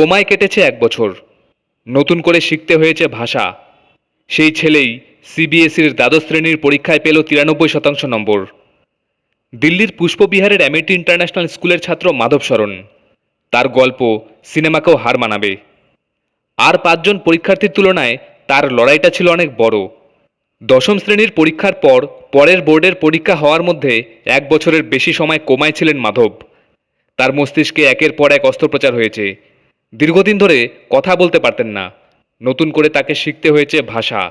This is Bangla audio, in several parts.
কোমায় কেটেছে এক বছর। নতুন করে শিখতে হয়েছে ভাষা। সেই ছেলেই সিবিএসইর দ্বাদশ শ্রেণির পরীক্ষায় পেল তিরানব্বই শতাংশ নম্বর। দিল্লির পুষ্পবিহারের অ্যামিটি ইন্টারন্যাশনাল স্কুলের ছাত্র মাধব শরণ। তার গল্প সিনেমাকেও হার মানাবে। আর পাঁচজন পরীক্ষার্থীর তুলনায় তার লড়াইটা ছিল অনেক বড়। দশম শ্রেণির পরীক্ষার পর পরের বোর্ডের পরীক্ষা হওয়ার মধ্যে এক বছরের বেশি সময় কোমায় ছিলেন মাধব। তার মস্তিষ্কে একের পর এক অস্ত্রোপচার হয়েছে। দীর্ঘদিন ধরে কথা বলতে পারতেন না। নতুন করে তাকে শিখতে হয়েছে ভাষা।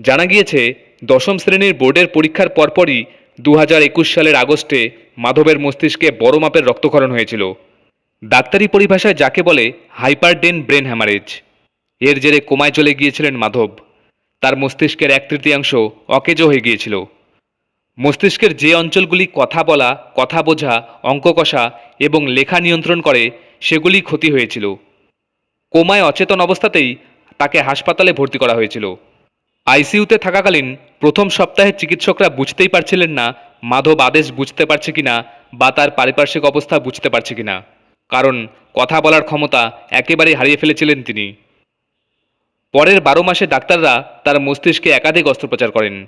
জানা গিয়েছে, দশম শ্রেণির বোর্ডের পরীক্ষার পরপরই দু হাজার একুশ সালের আগস্টে মাধবের মস্তিষ্কে বড় মাপের রক্তক্ষরণ হয়েছিল। ডাক্তারি পরিভাষায় যাকে বলে হাইপারডেন ব্রেন হ্যামারেজ। এর জেরে কোমায় চলে গিয়েছিলেন মাধব। তার মস্তিষ্কের এক তৃতীয়াংশ অকেজো হয়ে গিয়েছিল। মস্তিষ্কের যে অঞ্চলগুলি কথা বলা, কথা বোঝা, অঙ্ক কষা এবং লেখা নিয়ন্ত্রণ করে সেগুলি ক্ষতি হয়েছিল। কোমায় অচেতন অবস্থাতেই তাকে হাসপাতালে ভর্তি করা হয়েছিল। আইসিইউতে থাকাকালীন প্রথম সপ্তাহে চিকিৎসকরা বুঝতেই পারছিলেন না মাধব আদেশ বুঝতে পারছে কিনা বা তার পারিপার্শ্বিক অবস্থা বুঝতে পারছে কিনা। কারণ কথা বলার ক্ষমতা একেবারেই হারিয়ে ফেলেছিলেন তিনি। পরের বারো মাসে ডাক্তাররা তার মস্তিষ্কে একাধিক অস্ত্রোপচার করেন।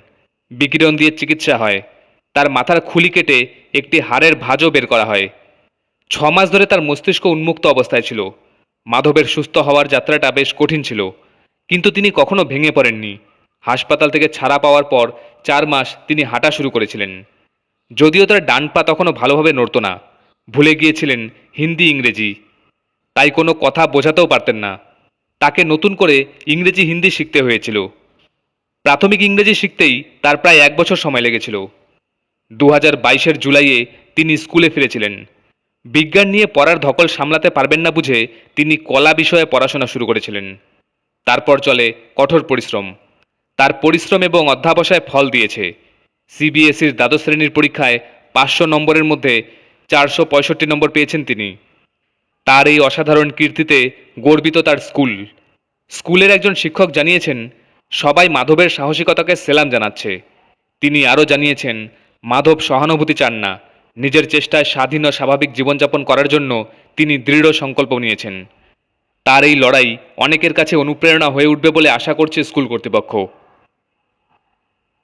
বিকিরণ দিয়ে চিকিৎসা হয়। তার মাথার খুলি কেটে একটি হাড়ের ভাঁজও বের করা হয়। ছ মাস ধরে তার মস্তিষ্ক উন্মুক্ত অবস্থায় ছিল। মাধবের সুস্থ হওয়ার যাত্রাটা বেশ কঠিন ছিল, কিন্তু তিনি কখনো ভেঙে পড়েননি। হাসপাতাল থেকে ছাড়া পাওয়ার পর চার মাস তিনি হাঁটা শুরু করেছিলেন। যদিও তার ডান পা তখনও ভালোভাবে নড়ত না, ভুলে গিয়েছিলেন হিন্দি ইংরেজি। তাই কোনো কথা বোঝাতেও পারতেন না। তাকে নতুন করে ইংরেজি হিন্দি শিখতে হয়েছিল। প্রাথমিক ইংরেজি শিখতেই তার প্রায় এক বছর সময় লেগেছিল। দু হাজার বাইশের জুলাইয়ে তিনি স্কুলে ফিরেছিলেন। বিজ্ঞান নিয়ে পড়ার ধকল সামলাতে পারবেন না বুঝে তিনি কলা বিষয়ে পড়াশোনা শুরু করেছিলেন। তারপর চলে কঠোর পরিশ্রম। তার পরিশ্রম এবং অধ্যাবসায় ফল দিয়েছে। সিবিএসইর দ্বাদশ শ্রেণির পরীক্ষায় পাঁচশো নম্বরের মধ্যে চারশো পঁয়ষট্টি নম্বর পেয়েছেন তিনি। তার এই অসাধারণ কীর্তিতে গর্বিত তার স্কুল। স্কুলের একজন শিক্ষক জানিয়েছেন, সবাই মাধবের সাহসিকতাকে সেলাম জানাচ্ছে। তিনি আরও জানিয়েছেন, মাধব সহানুভূতি চান না। নিজের চেষ্টায় স্বাধীন ও স্বাভাবিক জীবনযাপন করার জন্য তিনি দৃঢ় সংকল্প নিয়েছেন। তার এই লড়াই অনেকের কাছে অনুপ্রেরণা হয়ে উঠবে বলে আশা করছে স্কুল কর্তৃপক্ষ।